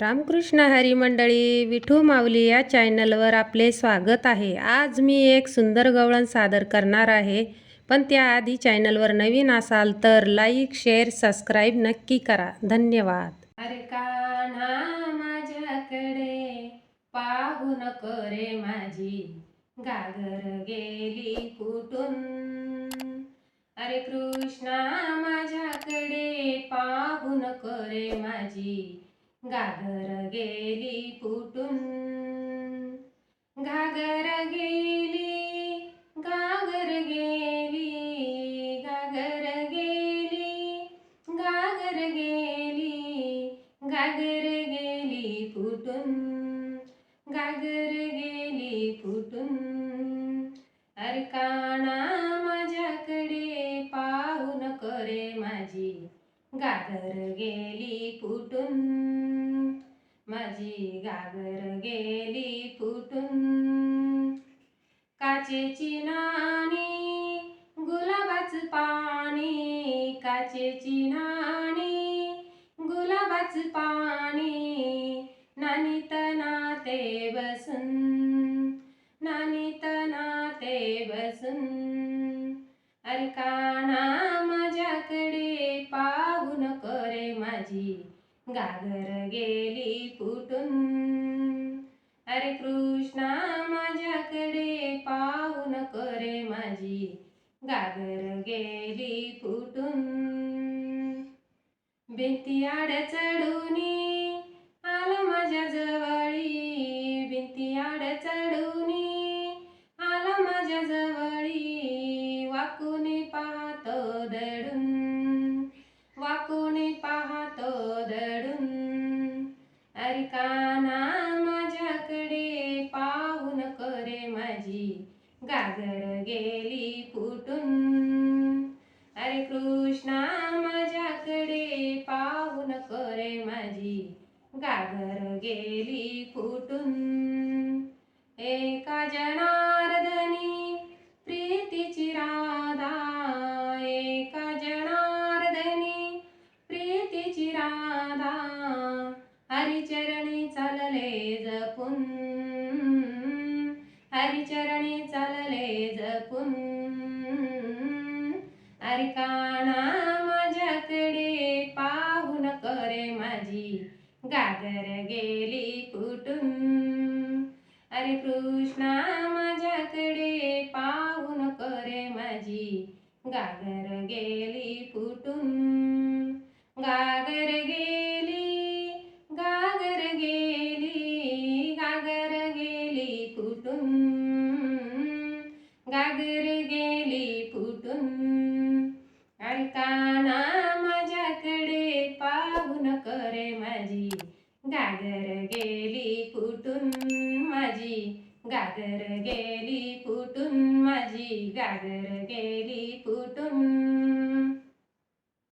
रामकृष्ण हरी मंडळी विठू माऊली या चॅनलवर आपले स्वागत आहे. आज मी एक सुंदर गवळण सादर करणार आहे. पण त्याआधी चॅनलवर नवीन असाल तर लाईक शेअर सबस्क्राईब नक्की करा. धन्यवाद. अरे कान्हा माझ्याकडे पाहून करे माझी. गागर गेली कुठून? अरे कृष्णा माझ्याकडे पाहून करे माझी. घागर गेली फुटून घागर गेली घागर गेली घागर गेली घागर गेली घागर गेली फुटून घागर गेली फुटून अरे काना माझ्याकडे पाहून करे माझी. गागर गेली फुटून माझी गागर गेली फुटून. काचेची नाणी गुलाबाच पाणी. काचेची नाणी गुलाबाच पाणी. नानी नाते बसून नानी नाते बसून. अरे काना गागर गेली फुटून. अरे कृष्णा माझ्याकडे पाहून करे माझी. गागर गेली फुटून. भिंती आड चढूनी माझी गागर गेली फुटून. अरे कृष्णा माझ्याकडे पाहून करे माझी. गागर गेली फुटून. एका जनार्दनी प्रीतीची राधा. एका जनार्दनी प्रीतीची राधा. हरिचर हरिचरणी चालले जपून. अरे माझ्याकडे पाहून करे माझी गागर गेली कुटून अरे कृष्णा माझ्याकडे पाहून करे माझी गागर गेली फुटून गा गेली फुटून. अरे माझ्याकडे पाहून करे माझी. गागर गेली फुटून माझी. गागर गेली फुटून माझी. गागर गेली फुटून.